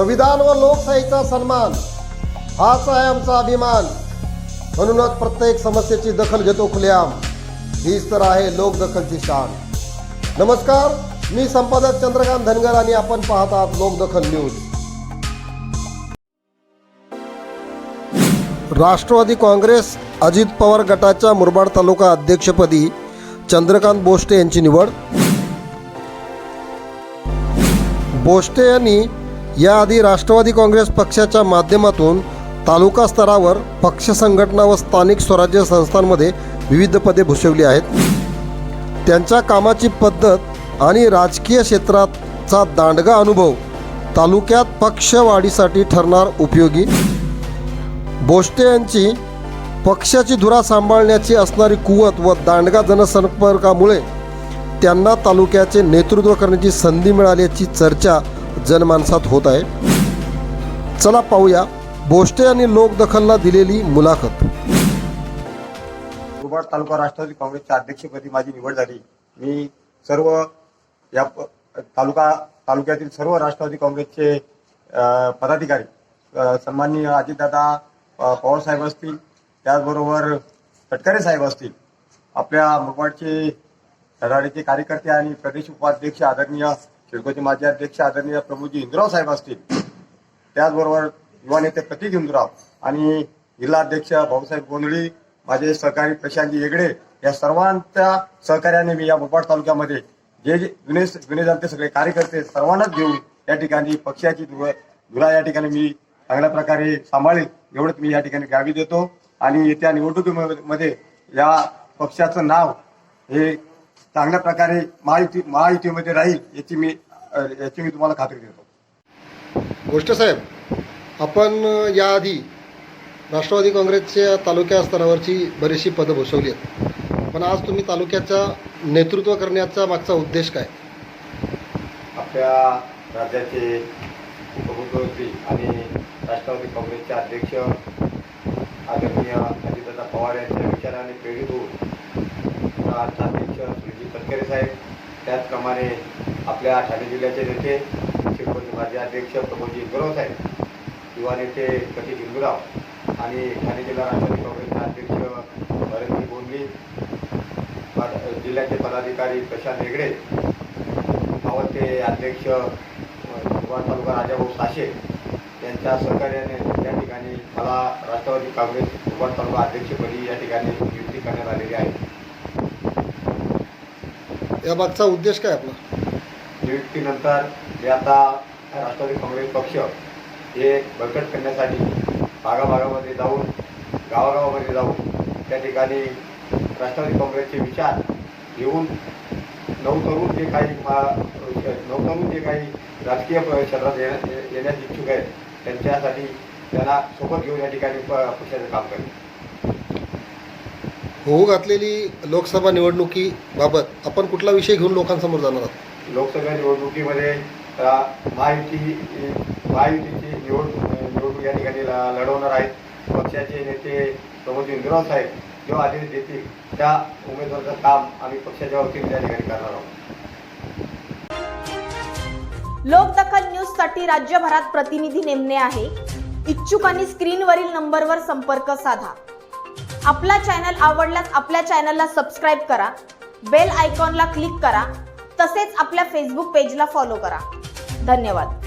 संविधान व लोकशाहीचा सन्मान हाच आहे आमचा अभिमान. म्हणूनच प्रत्येक समस्येची दखल घेतो खुलेआम. हीच तर आहे लोकदखलची शान. नमस्कार मी संपादक चंद्रकांत धनगर आणि आपण पाहत आहात लोकदखल न्यूज. राष्ट्रवादी काँग्रेस अजित पवार गटाच्या मुरबाड तालुका अध्यक्षपदी चंद्रकांत बोष्टे यांची निवड. बोष्टे यांनी याआधी राष्ट्रवादी काँग्रेस पक्षाच्या माध्यमातून तालुका स्तरावर पक्ष संघटना व स्थानिक स्वराज्य संस्थांमध्ये विविध पदे भूषवली आहेत. त्यांच्या कामाची पद्धत आणि राजकीय क्षेत्राचा दांडगा अनुभव तालुक्यात पक्ष वाढीसाठी ठरणार उपयोगी. बोष्टे यांची पक्षाची धुरा सांभाळण्याची असणारी कुवत व दांडगा जनसंपर्कामुळे त्यांना तालुक्याचे नेतृत्व करण्याची संधी मिळाल्याची चर्चा जनमानसात होत आहे. चला पाहूया बोष्टे आणि लोकदखलला दिलेली मुलाखत. मुरबाड तालुका राष्ट्रवादी काँग्रेसच्या अध्यक्षपदी माझी निवड झाली. मी सर्व या प- तालुका तालुक्यातील सर्व राष्ट्रवादी काँग्रेसचे अ, पदाधिकारी अ, सन्माननीय अजितदादा अ, पवार साहेब असतील त्याचबरोबर तटकरे साहेब असतील आपल्या मुरबाडचे धडाडीचे कार्यकर्ते आणि प्रदेश उपाध्यक्ष आदरणीय शिडकोचे माजी अध्यक्ष आदरणीय प्रभूजी हिंदुराव साहेब असतील. त्याचबरोबर युवा नेते प्रतीक हिंदुराव आणि जिल्हाध्यक्ष भाऊसाहेब गोंधळी माझे सहकारी प्रशांतजी येगडे या सर्वांच्या सहकार्याने मी या मुरबाड तालुक्यामध्ये जे जे जुने जुने जाणते सगळे कार्यकर्ते सर्वांनाच घेऊन या ठिकाणी पक्षाची धुरा धुरा या ठिकाणी मी चांगल्या प्रकारे सांभाळेल एवढंच मी या ठिकाणी गावी देतो. आणि येत्या निवडणुकीमध्ये या पक्षाचं नाव हे चांगल्या प्रकारे महायुती महायुतीमध्ये राहील याची मी याची मी तुम्हाला खात्री देतो. गोष्ट साहेब आपण याआधी राष्ट्रवादी काँग्रेसच्या तालुक्या स्तरावरची बरीचशी पदं भूषवली आहेत. पण आज तुम्ही तालुक्याचा नेतृत्व करण्याचा मागचा उद्देश काय? आपल्या राज्याचे उपमुख्यमंत्री आणि राष्ट्रवादी काँग्रेसचे अध्यक्ष आदरणीय अजितदादा पवार यांच्या विचाराने प्रेरित होऊन आजचा अध्यक्ष श्रीजी तटकरे साहेब त्याचप्रमाणे आपल्या ठाणे जिल्ह्याचे नेते शिवपती माजी अध्यक्ष प्रभूजी इंदुराव साहेब युवा नेते प्रतीक इंदुराव आणि ठाणे जिल्हा राष्ट्रवादी काँग्रेसचे अध्यक्ष भरतजी बोंडली जिल्ह्याचे पदाधिकारी प्रशांत हेगडे आवडते अध्यक्ष युवा तालुका राजाभाऊ साशे यांच्या सहकार्याने या ठिकाणी मला राष्ट्रवादी काँग्रेस युवा तालुका अध्यक्षपदी या ठिकाणी नियुक्ती करण्यात आलेली आहे. या मागचा उद्देश काय आपला? नियुक्तीनंतर जे आता राष्ट्रवादी काँग्रेस पक्ष हे बळकट करण्यासाठी भागाभागामध्ये जाऊन गावागावामध्ये जाऊन त्या ठिकाणी राष्ट्रवादी काँग्रेसचे विचार घेऊन नवतरुण जे काही मा- नवतरुण जे काही राजकीय क्षेत्रात येण्यास इच्छुक आहेत त्यांच्यासाठी त्यांना सोबत घेऊन या ठिकाणी प- पक्षाचं काम करेल होऊ घातलेली लोकसभा निवडणुकीबाबत आपण कुठला विषय घेऊन लोकांसमोर जाणार आहात? लोकसभा निवडणुकीमध्ये महायुती महायुतीची निवड निवडणूक या ठिकाणी लढवणार आहेत. पक्षाचे नेते प्रमोद इंद्राव साहेब जो आदेश देतील त्या उमेदवाराचं काम आम्ही पक्षाच्या वतीने या ठिकाणी करणार आहोत. लोकदखल न्यूजसाठी राज्यभरात प्रतिनिधी नेमणे आहे. इच्छुकांनी स्क्रीनवरील नंबरवर संपर्क साधा. आपला चॅनल आवडल्यास आपल्या चॅनलला सबस्क्राईब करा. बेल आयकॉनला क्लिक करा. तसेच आपल्या फेसबुक पेजला फॉलो करा. धन्यवाद.